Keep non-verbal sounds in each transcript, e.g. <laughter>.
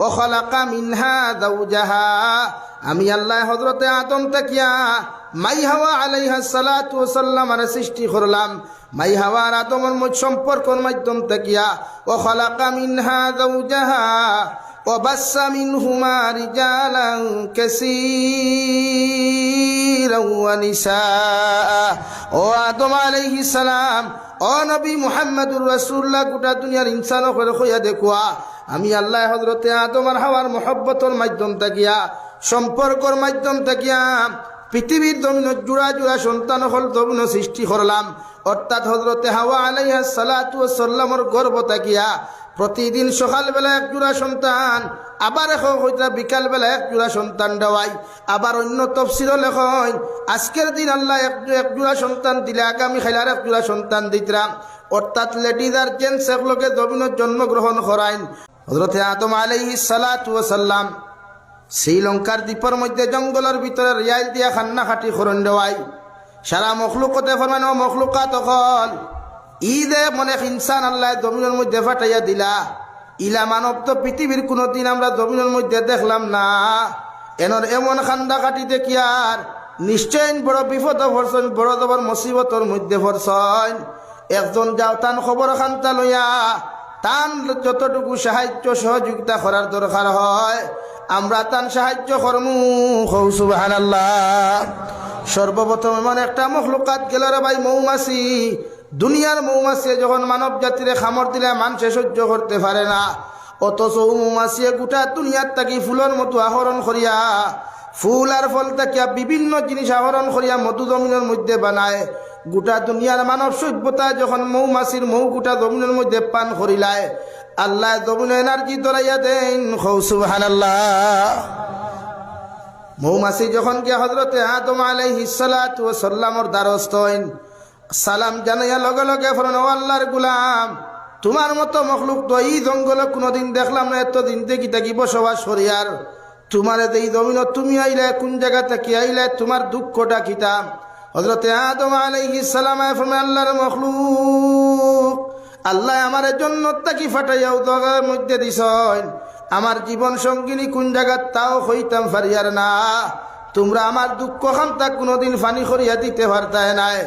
ও খলাকা মিনহা দাউজাহা আমি আল্লাহ হজরতে আদম তাকিয়া মাই হাওয়া আলাইহা সালাতু সাল্লামার সৃষ্টি করলাম মাই হাওয়ার আদমের মধ্যে সম্পর্কর মাধ্যম তাকিয়া ও খলাকা মিনহা দাউজাহা وبس منهما رجالا كثيرا ونساء ও আদম আলাইহিস ও নবী মুহাম্মদুর রাসূলুল্লাহ গোটা দুনিয়ার ইনসান করে কইয়া দেখুয়া আমি আল্লাহ হজরতে আদম আর হাওয়ার মহব্বতর মাধ্যম থাকিয়া সম্পর্কর মাধ্যম থাকিয়া পৃথিবীর দমিন জোড়া জোড়া সন্তান হল দমিন সৃষ্টি করলাম অর্থাৎ হজরতে হাওয়া আলাইহা সালাতু সাল্লামর গর্ব থাকিয়া প্রতিদিন সকালবেলা এক জোড়া সন্তান আবার এখন হইতা বিকালবেলা এক জোড়া সন্তান দেওয়াই। আবার অন্য তফসিরও লেখন আজকের দিন আল্লাহ এক এক জোড়া সন্তান দিলে আগামী খেলার এক জোড়া সন্তান দিতরাম। অর্থাৎ লেডিজ আর জেন্টস একলোকে জমিনত জন্মগ্রহণ করাইন হজরতে আদম আলাইহি সালাতু সাল্লাম শ্রীলঙ্কার দ্বীপের মধ্যে জঙ্গলের ভিতরে রিয়াইল দিয়া খান্না খাটি খরণ দেওয়াই। সারা মখলুকতে ফরমান ও মখলুকা তখন ঈদে মনে ইনসান আল্লাহ জমিনের মধ্যে ফাটাইয়া দিলা। ইলা মানব তো পৃথিবীর কোনোদিন আমরা জমিনের মধ্যে দেখলাম না। এনর এমন খান্দা কাটি দেখি আর? নিশ্চয় বড় বিপদ ভরসন বড় দবর মুসিবতর মধ্যে ভরসন একজন যাও তান খবর খান্তা লইয়া তান যতটুকু সাহায্য সহযোগিতা করার দরকার হয়, আমরা তান সাহায্য করমু। হৌসুবাহান আল্লাহ সর্বপ্রথম এমন একটা মখলুকাত গেল রে ভাই মৌমাছি। দুনিয়ার মৌমাছি যখন মানব জাতিরে খামর দিলে মানুষে সহ্য করতে পারে না। অথচ মৌমাছিয়ে গোটা দুনিয়ার তাকি ফুলের মতো আহরণ করিয়া, ফুল আর ফল তাকিয়া বিভিন্ন জিনিস আহরণ করিয়া মধু জমিনের মধ্যে বানায়। গোটা দুনিয়ার মানব সভ্যতা যখন মৌমাছির মৌ গোটা জমিনের মধ্যে পান করিলায়, আল্লাহ জমিন এনার্জি দরাইয়া দেন হৌসুহান আল্লাহ মৌমাছি যখন গিয়া হজরতে আদম আলাইহি সালাতু ওয়া সাল্লামর দ্বারস্থ হইন সালাম জানাইয়া লগে লগে ফরন, ও আল্লাহর গুলাম, তোমার মতো মখলুক তো এই জঙ্গলে কোনোদিন দেখলাম না, এতদিন দেখি থাকি বসবাস করি আর। তোমার এই জমিন তুমি আইলে, কোন জায়গা থেকে আইলে, তোমার দুঃখটা খিতাম হজরতে আদম আলাইহিস সালাম ফরমে আল্লাহর মখলুক, আল্লাহ আমার জন্য তাকি ফাটাইয়াও দগার মধ্যে দিছন। আমার জীবন সঙ্গিনী কোন জায়গার তাও হইতাম ফারিয়ার না। তোমরা আমার দুঃখ খান্তা কোনোদিন ফানি করিয়া দিতে পারতায় নাই।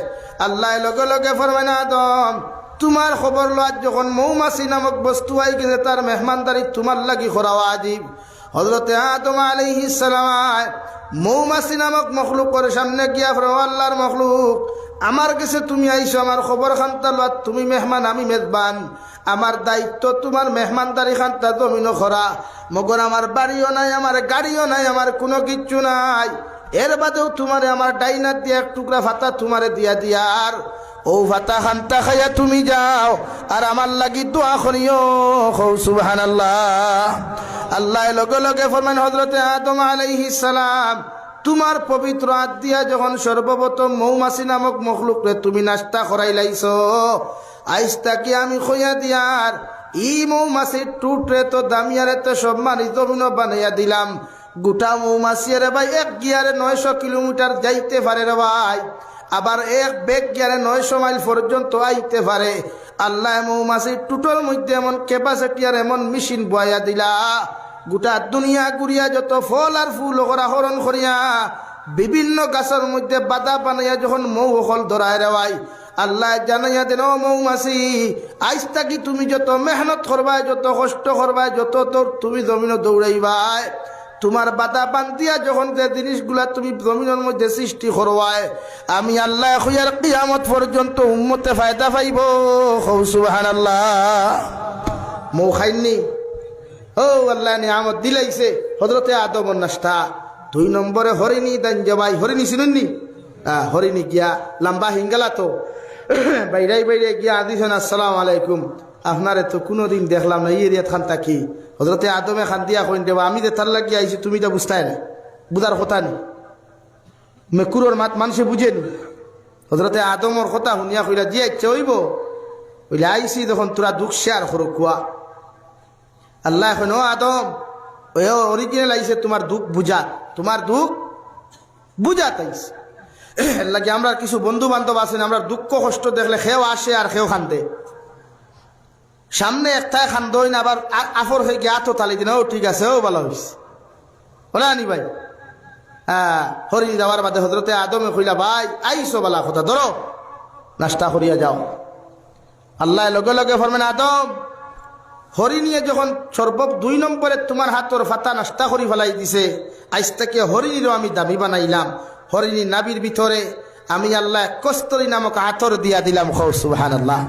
আল্লাহ লগে লগে ফরমায় না আদম, তোমার খবর লওয়ার যখন মৌমাছি নামক বস্তু আই গেছে তার মেহমানদারি তোমার লাগি করাওয়া আজীব হজরতে আদম আলাইহিস সালাম, মৌমাছি নামক মখলুকের সামনে গিয়া ফরম আল্লাহর মখলুক আমার কাছে তুমি আইসো আমার খবর খান্তা লোয়া তুমি মেহমান, আমি মেজবান। আমার দায়িত্ব তোমার মেহমানদারি খান্তা জমিন খরা মগর আমার বাড়িও নাই আমার গাড়িও নাই আমার কোনো কিচ্ছু নাই। এর বাদেও তোমারে আমার ডাইনার দিয়ে এক টুকরা ভাতা তোমারে দিয়া দিয়া দিয়ার ও ভাতা খান্তা খাইয়া তুমি যাও, আর আমার লাগি দোয়া করিও হৌ সুবহান আল্লাহ আল্লাহ লগে লগে ফরমান হজরতে আদম আলাইহিস সালাম, তোমার পবিত্র হাত দিয়া যখন সর্বপ্রথম মৌমাছি নামক মখলুকরে তুমি নাস্তা করাই লাইছ আইসটাকে আমি খইয়া দিয়ার ই মৌমাছির টুটরে তো দামিয়ারে তো সম্মানিত বানাইয়া দিলাম গোটা মৌমাছিয়ারে ভাই, এক গিয়ারে নয়শো কিলোমিটার যাইতে পারে রে ভাই। আবার এক বেগ গিয়ারে নয়শো মাইল পর্যন্ত আইতে পারে। আল্লাহ মৌমাছির টুটোর মধ্যে এমন ক্যাপাসিটি আর এমন মেশিন বয়া দিলা। গোটা দুনিয়া গুড়িয়া যত ফল আর ফুল করা হরণ করিয়া বিভিন্ন গাছের মধ্যে বাদা বানাইয়া যখন মৌ হল ধরায় রেওয়াই আল্লাহ জানাইয়া দেন মৌমাছি আইস থাকি তুমি যত মেহনত করবাই, যত কষ্ট করবাই, যত তোর তুমি জমিন দৌড়াইবাই। তোমার বাদা বান্ধিয়া যখন যে জিনিসগুলা তুমি জমিনের মধ্যে সৃষ্টি করবাই আমি আল্লাহ হইয়ার কিয়ামত পর্যন্ত উম্মতে ফায়দা পাইব। হৌসুবাহান আল্লাহ মৌ খাইনি। ও আল্লাহ, নিয়ামত দিলাইছে হজরতে আদম নাস্তা দুই নম্বরে হরিণী দান জবাই হরিণী শুনুননি হ্যাঁ হরিণী গিয়া, লম্বা হিঙ্গালা তো। <coughs> বাইরাই বাইরে গিয়া আদিছেন আসসালাম আলাইকুম। আপনারে তো কোনোদিন দেখলাম না ইয়ে এরিয়াত খান থাকি। হজরতে আদমে খান দিয়া কইন, দেবা, আমি যে তার লাগিয়ে আইছি, তুমি তো বুঝতাই না। বুঝার কথা নেই। মেকুরোর মাত মানুষে বুঝেন হজরতে আদমর কথা শুনিয়া কইলা দিয়ে ইচ্ছে হইব। বলে আইসি তখন তোরা দুঃখ শেয়ার করো, কুয়া। আল্লাহ এখন ও আদম, ওই অরিজিনাল আইসে তোমার দুঃখ বুঝা। তোমার দুঃখ বুঝা তাইছে। লাগে আমরা কিছু বন্ধু বান্ধব আছেন আমরা দুঃখ কষ্ট দেখলে খেও আসে আর খেও খান্দে। সামনে একটাই খান্দই না, আবার আফর হয়ে গিয়ে আতো তালি দিন। ও, ঠিক আছে, ও, ভালো হয়েছে ওলা নি ভাই। হরি যাওয়ার বাদে হজরতে আদমে কইলা, ভাই, আইসো বালা কথা, ধরো। নাস্তা করিয়া যাও। আল্লাহ লগে লগে ফরমেন আদম, হরি নিয়ে যখন সর্ব দুই নম্বরে তোমার হাতর ফাতা নাস্তা করি ফেলাই দিছে, আজ থেকে হরিণীরও আমি দাবি বানাইলাম। হরিণী নাবির ভিতরে আমি আল্লাহ কস্তরি নামক আতর দিয়া দিলাম। খৌ সুবাহান আল্লাহ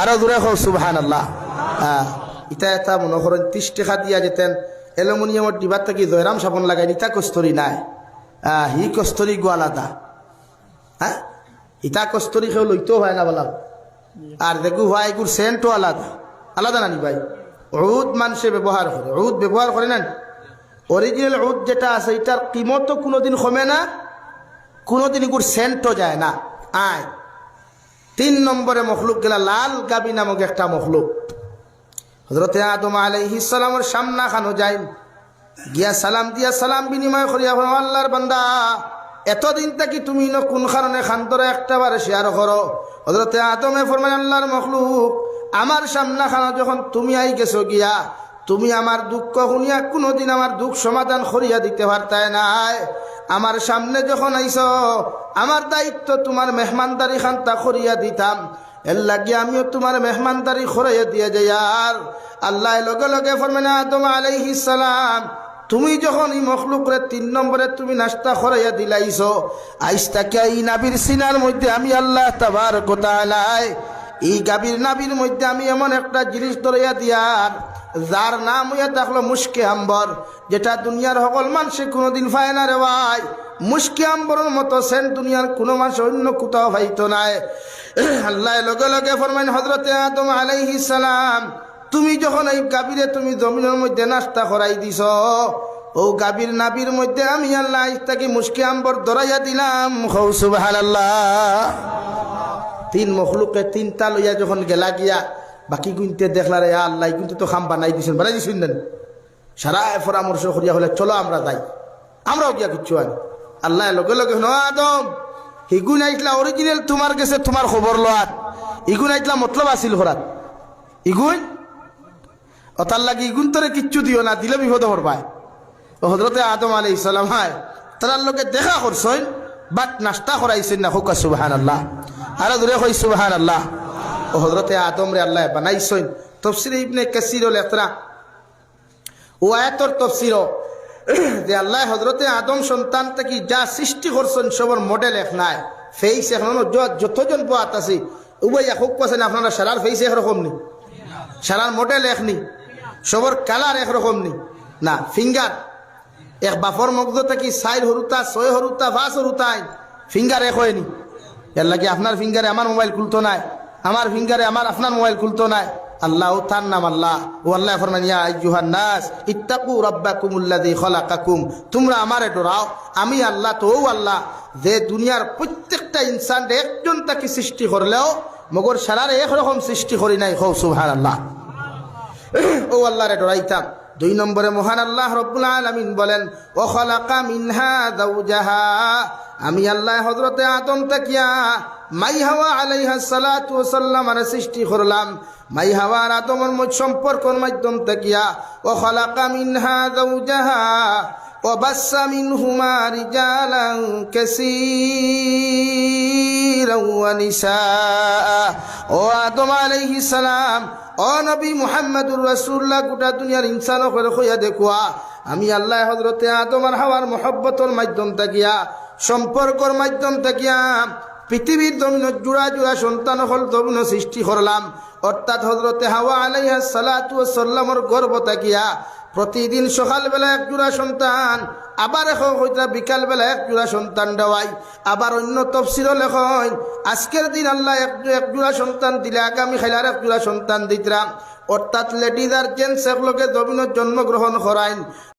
আরও দূরে খৌ সুবাহান আল্লাহ হ্যাঁ ইটা এটা মনে করেন ত্রিশ দিয়া যেতেন অ্যালুমিনিয়ামের ডিবার থেকে জয়রাম সাবন লাগাই ইটা কস্তরি নাই। আহ, হি কস্তরি গো আলাদা হ্যাঁ ইটা কস্তরি কেউ লইতেও হয় না বললাম আর দেখু ভাই এগুর সেন্টও আলাদা। আলাদা নানি ভাই। উদ মানুষে ব্যবহার করে উদ ব্যবহার করে না অরিজিনাল উদ যেটা আছে এটার কিমতও কোনোদিন কমে না কোনোদিন এগুর সেন্টও যায় না। আয় তিন নম্বরে মখলুক গেলা লাল গাবি নামক একটা মখলুক। হজরতে আদম আলাইহিস সালামের সামনা খানো যায় গিয়া সালাম দিয়া সালাম বিনিময় করিয়া আল্লাহর বান্দা, এতদিন থাকি তুমি ন কোন কারণে খান্তরে একটা বারে শেয়ার করো? হজরতে আদমে ফরমান আল্লাহর মখলুক, আমার সামনা খানো যখন তুমি আই গেছো গিয়া তুমি আমার দুঃখ শুনিয়া কোনোদিন আমার দুঃখ সমাধান করিয়া দিতে পারতায় নাই। আমার সামনে যখন আইস, আমার দায়িত্ব তোমার মেহমানদারি খান্তা করিয়া দিতাম। এর লাগে আমিও তোমার মেহমানদারি খরাইয়া দিয়ে যাই আর। আল্লাহ লগে লগে ফরমেন আদম আলাইহিস সালাম, তুমি যখন এই মখলুকরে তিন নম্বরে তুমি নাস্তা খরাইয়া দিলাইছ আইসটাকে এই নাবির সিনার মধ্যে আমি আল্লাহ তাবার কোথায় এই গাবির নাবির মধ্যে আমি এমন একটা জিনিস ধরাইয়া দিয়ার যার নাম হইয়া থাকল মুশকে আম্বর, যেটা দুনিয়ার সকল মানুষে কোনোদিন পায় না রে ভাই। মুশকে আম্বরের মতো সেন দুনিয়ার কোনো মানুষ অন্য কোথাও পাইতো নাই আল্লাহ লগে লগে ফরমাইন হজরতে আদম আলাইহিস সালাম, তুমি যখন এই গাভীরে তুমি জমিনের মধ্যে নাস্তা করাই দিছ, ও গাভীর নাবির মধ্যে আমি আল্লাহ তাকে মুশকি আম্বর ধরাইয়া দিলাম। হৌ সুবহানাল্লাহ। তিন মখলুকে তিনটা লইয়া যখন গেলা গিয়া বাকি গুনতে দেখলা রে আল্লাহ কিন্তু তো খাম বানাই দিছেন বানাই দিছেন না সারা পরামর্শ করিয়া হলে চলো আমরা যাই। আমরাও গিয়া কিচ্ছু আনি। আল্লাহ লগে লগে ন আদম হিগুন আইতলা অরিজিনাল তোমার কাছে তোমার খবর লোয়াত ইগুন আইতলা মতলব আছিল হরাত ইগুন ও তার লাগে ইগুন তোরে কিচ্ছু দিও না, দিলে বিপদ হরবায় ও হজরতে আদম আলি ইসলাম হায় তার লোকে দেখা করছই বাট নাস্তা করাইছেন না হোক সুবাহান আল্লাহ আরও দূরে হই সুবাহান আল্লাহ ও হজরতে আদম রে আল্লাহ বানাইছেন তফসির ইবনে কাসির লেতরা ও আয়াতর তফসির যে আল্লাহ হজরতে আদম সন্তান থেকে যা সৃষ্টি করছেন সবর মডেল এক নাই। ফেইস এখন যতজন পাত আছে, উভয় এক পাচ্ছেন আপনারা সারার ফেইস একরকম নি। সারার মডেল এক নি। সবর কালার একরকম নি। না ফিঙ্গার এক বাফর মগ্ধ থাকি সাইড হরুতা, ছয় হরুতা, পাঁচ হরুতাই ফিঙ্গার এক হয়নি। এর লাগে আপনার ফিঙ্গারে আমার মোবাইল খুলতো নাই। আমার ফিঙ্গারে আমার আপনার মোবাইল খুলতো নাই আল্লাহ তার নাম আল্লাহ। ও আল্লাহ ফরমান ইয়া আইয়ুহান নাস, ইত্তাকু রাব্বাকুমুল্লাযী খালাকাকুম। তোমরা আমারে ডরাও, আমি আল্লাহ তো আল্লাহ। যে দুনিয়ার প্রত্যেকটা ইনসান একজন তাকে সৃষ্টি করলেও, মগর সারারে একরকম সৃষ্টি করি নাই। হৌ সুবহানাল্লাহ। ও আল্লাহরে ডরাইতাম। দুই নম্বরে মহান আল্লাহ রব্বুল আলামিন বলেন, ও খলাকা মিনহা যাওজাহা। আমি আল্লাহ হযরতে আদম তাকিয়া মাইহাওয়া আলাইহা সালাতাম আর সৃষ্টি করলাম। মাইহাওয়ার আদমর মত সম্পর্কর মাধ্যম তাকিয়া ও খলাকা মিনহা দৌজাহা ও বাসা মিন হুমার জালাং কেসিরা ও আদম আলাইহি সালাম, ও নবী মুহাম্মদুর রসুল্লাহ গোটা দুনিয়ার ইনসান করে হইয়া দেখুয়া, আমি আল্লাহ হজরতে আদমার হাওয়ার মহব্বতর মাধ্যম তাকিয়া সম্পর্কর মাধ্যম তাকিয়া পৃথিবীর দমিন জোড়া জোড়া সন্তান হল দমিন সৃষ্টি করলাম। অর্থাৎ হজরতে হাওয়া আলাইহা সালাতু সাল্লামর গর্ব তাকিয়া প্রতিদিন সকালবেলা এক জোড়া সন্তান, আবার এখন হইতা বিকালবেলা এক জোড়া সন্তান দেওয়াই। আবার অন্য তফসিরও লেখন আজকের দিন আল্লাহ এক এক জোড়া সন্তান দিলে আগামী খেলার এক জোড়া সন্তান দিতরা। অর্থাৎ লেডিজ আর জেন্টস একলোকে জমিনত জন্মগ্রহণ করাইন।